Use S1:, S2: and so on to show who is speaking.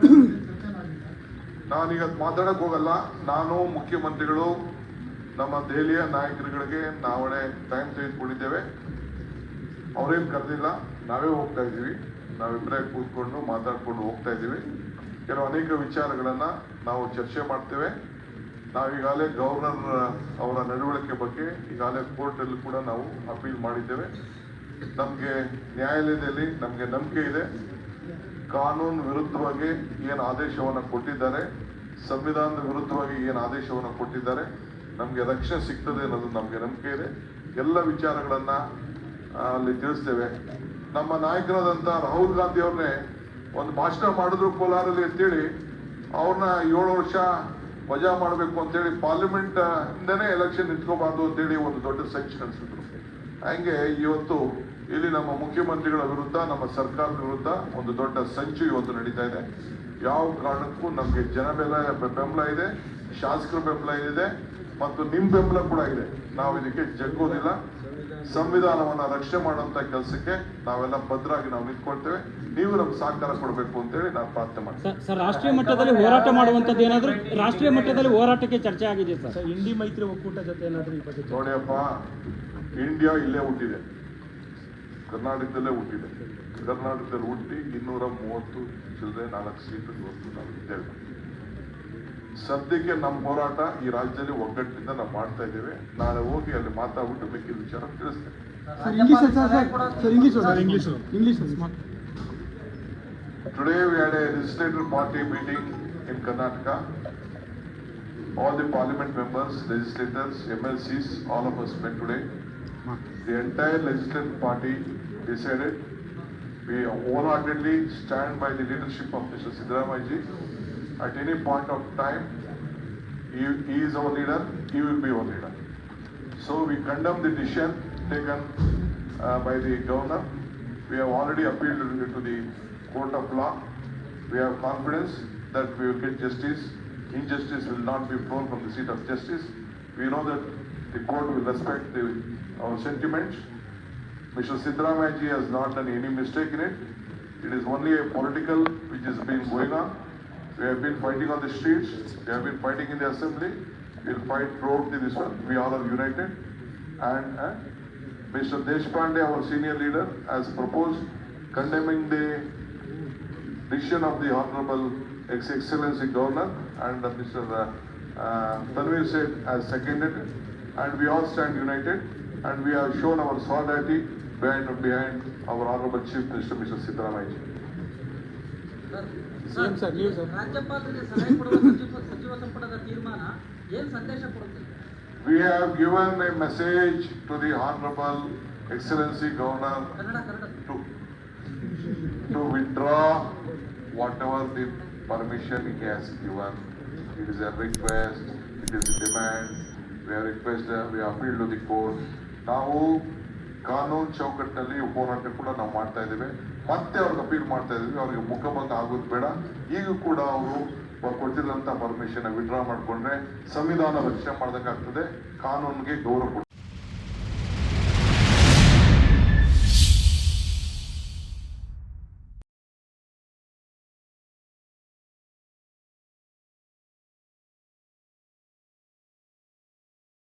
S1: ನಾನೀಗ ಮಾತಾಡಕ್ ಹೋಗಲ್ಲ. ನಾನು ಮುಖ್ಯಮಂತ್ರಿಗಳು, ನಮ್ಮ ದೆಹಲಿಯ ನಾಯಕರುಗಳಿಗೆ ನಾವೇ ಟೈಮ್ ತೆಗೆದುಕೊಂಡಿದ್ದೇವೆ. ಅವರೇನು ಕರೆದಿಲ್ಲ, ನಾವೇ ಹೋಗ್ತಾ ಇದ್ದೀವಿ. ನಾವಿಬ್ಬರೇ ಕೂತ್ಕೊಂಡು ಮಾತಾಡ್ಕೊಂಡು ಹೋಗ್ತಾ ಇದ್ದೀವಿ. ಕೆಲವು ಅನೇಕ ವಿಚಾರಗಳನ್ನು ನಾವು ಚರ್ಚೆ ಮಾಡ್ತೇವೆ. ನಾವೀಗಾಗಲೇ ಗವರ್ನರ್ ಅವರ ನಡವಳಿಕೆ ಬಗ್ಗೆ ಈಗಾಗಲೇ ಕೋರ್ಟಲ್ಲಿ ಕೂಡ ನಾವು ಅಪೀಲ್ ಮಾಡಿದ್ದೇವೆ. ನಮಗೆ ನ್ಯಾಯಾಲಯದಲ್ಲಿ ನಮಗೆ ನಂಬಿಕೆ ಇದೆ. ಕಾನೂನು ವಿರುದ್ಧವಾಗಿ ಏನು ಆದೇಶವನ್ನು ಕೊಟ್ಟಿದ್ದಾರೆ, ಸಂವಿಧಾನದ ವಿರುದ್ಧವಾಗಿ ಏನು ಆದೇಶವನ್ನು ಕೊಟ್ಟಿದ್ದಾರೆ, ನಮಗೆ ರಕ್ಷಣೆ ಸಿಗ್ತದೆ ಅನ್ನೋದು ನಮಗೆ ನಂಬಿಕೆ ಇದೆ. ಎಲ್ಲ ವಿಚಾರಗಳನ್ನ ಅಲ್ಲಿ ತಿಳಿಸ್ತೇವೆ. ನಮ್ಮ ನಾಯಕರಾದಂಥ ರಾಹುಲ್ ಗಾಂಧಿ ಅವ್ರನ್ನೇ ಒಂದು ಭಾಷಣ ಮಾಡಿದ್ರು ಕೋಲಾರಲ್ಲಿ ಅಂತೇಳಿ ಅವ್ರನ್ನ ಏಳು ವರ್ಷ ವಜಾ ಮಾಡಬೇಕು ಅಂತೇಳಿ ಪಾರ್ಲಿಮೆಂಟ್ ಇಂದನೇ ಎಲೆಕ್ಷನ್ ಇಟ್ಕೋಬಾರ್ದು ಅಂತೇಳಿ ಒಂದು ದೊಡ್ಡ ಸಂಚು ನಡೆಸಿದ್ರು. ಹಂಗೆ ಇವತ್ತು ಇಲ್ಲಿ ನಮ್ಮ ಮುಖ್ಯಮಂತ್ರಿಗಳ ವಿರುದ್ಧ, ನಮ್ಮ ಸರ್ಕಾರದ ವಿರುದ್ಧ ಒಂದು ದೊಡ್ಡ ಸಂಚು ಇವತ್ತು ನಡೀತಾ ಇದೆ. ಯಾವ ಕಾರಣಕ್ಕೂ ನಮಗೆ ಜನ ಬೆಲ ಬೆಂಬಲ ಇದೆ, ಶಾಸಕರ ಬೆಂಬಲ ಇದೆ. ಮತ್ತು ನಿಮ್ ಬೆಂಬಲ ಕೂಡ ಇದೆ. ನಾವು ಇದಕ್ಕೆ ಜಗ್ಗೋದಿಲ್ಲ. ಸಂವಿಧಾನವನ್ನ ರಕ್ಷಣೆ ಮಾಡುವಂತ ಕೆಲಸಕ್ಕೆ ನಾವೆಲ್ಲ ಭದ್ರಾಗಿ ನಾವು ನಿಂತ್ಕೊಳ್ತೇವೆ. ನೀವು ನಮ್ಗೆ ಸಹಕಾರ ಕೊಡಬೇಕು ಅಂತೇಳಿ ನಾನು ಪ್ರಾರ್ಥನೆ ಮಾಡ್ತೇನೆ
S2: ಸರ್, ರಾಷ್ಟ್ರೀಯ ಮಟ್ಟದಲ್ಲಿ ಹೋರಾಟ ಮಾಡುವಂತದ್ದು ಏನಾದ್ರೂ ರಾಷ್ಟ್ರೀಯ ಮಟ್ಟದಲ್ಲಿ ಹೋರಾಟಕ್ಕೆ ಚರ್ಚೆ ಆಗಿದೆ ಸರ್?
S3: ಇಂಡಿ ಮೈತ್ರಿ ಒಕ್ಕೂಟ ಜೊತೆ ಏನಾದರೂ
S1: ನೋಡಿಯಪ್ಪ ಇಂಡಿಯಾ ಇಲ್ಲೇ ಹುಟ್ಟಿದೆ. ಕರ್ನಾಟಕದಲ್ಲೇ ಹುಟ್ಟಿದೆ. ಕರ್ನಾಟಕದಲ್ಲಿ ಹುಟ್ಟಿ ಇನ್ನೂರ ಮೂವತ್ತು ಚಿಲ್ಲರೆ ನಾಲ್ಕು ಸೀಟು ಇವತ್ತು ನಾವು ಇದ್ದೇವೆ. ಸದ್ಯಕ್ಕೆ ನಮ್ಮ ಹೋರಾಟ ಈ ರಾಜ್ಯದಲ್ಲಿ ಒಗ್ಗಟ್ಟಿನಿಂದ ನಾವು ಮಾಡ್ತಾ ಇದ್ದೇವೆ ನಾಳೆ ಹೋಗಿ ಅಲ್ಲಿ ಮಾತಾಡ್ಬಿಟ್ಟು ಮಿಕ್ಕಿದ ವಿಚಾರ ತಿಳಿಸ್ತೇನೆ
S4: today we had sir legislative English sir English English
S1: Today we had a legislative party meeting in Karnataka. All the parliament members, legislators, MLCs, all of us met today. The entire legislative party decided we wholeheartedly stand by the leadership of Mr. Siddaramaiah At any point of time, he, he is our leader, he will be our leader. So we condemn the decision taken uh, by the governor. We have already appealed to the court of law. We have confidence that we will get justice. Injustice will not be flown from the seat of justice. We know that the court will respect the, our sentiments. Mr. Siddaramaya ji has not done any mistake in it. It is only a political which has been going on. We have been fighting on the streets, we have been fighting in the assembly, we'll fight throughout the- this one, we all are united. And uh, Mr. Deshpande, our senior leader, has proposed condemning the decision of the Honorable Ex Excellency Governor and Mr. uh, uh, Tanvir said has seconded it. And we all stand united and we have shown our solidarity behind, behind our Honorable Chief Minister, Mr. Siddaramaya.
S4: Same sir ನೀವು sir
S5: ರಾಜ್ಯಪಾಲರಿಗೆ ಸಲಹೆ ಕೊಡುವ ಸಚಿವ ಸಚಿವ ಸಂಪುಟದ ತೀರ್ಮಾನ ಏನ್ ಸಂದೇಶ ಕೊಡುತ್ತೆ
S1: We have given a message to the Honorable Excellency Governor
S5: Kannada Kannada
S1: to, to withdraw whatever the permission he has given. It is a request, it is a demand, we have requested, we have appealed to the court. ನಾವು ಕಾನೂನು ಚೌಕಟ್ಟಿನಲ್ಲಿ ಹೋರಾಟ ಕೂಡ ನಾವು ಮಾಡ್ತಾ ಇದ್ದೇವೆ ಮತ್ತೆ ಅವ್ರಿಗೆ ಅಪೀಲ್ ಮಾಡ್ತಾ ಇದ್ದೀವಿ ಅವ್ರಿಗೆ ಮುಖಭಂಗ ಆಗೋದು ಬೇಡ. ಈಗ ಕೂಡ ಅವರು ಕೊಟ್ಟಿರೋಂಥ ಪರ್ಮಿಷನ್ ವಿಡ್ರಾ ಮಾಡ್ಕೊಂಡ್ರೆ ಸಂವಿಧಾನ ರಕ್ಷಣೆ ಮಾಡಬೇಕಾಗ್ತದೆ ಕಾನೂನಿಗೆ ಗೌರವ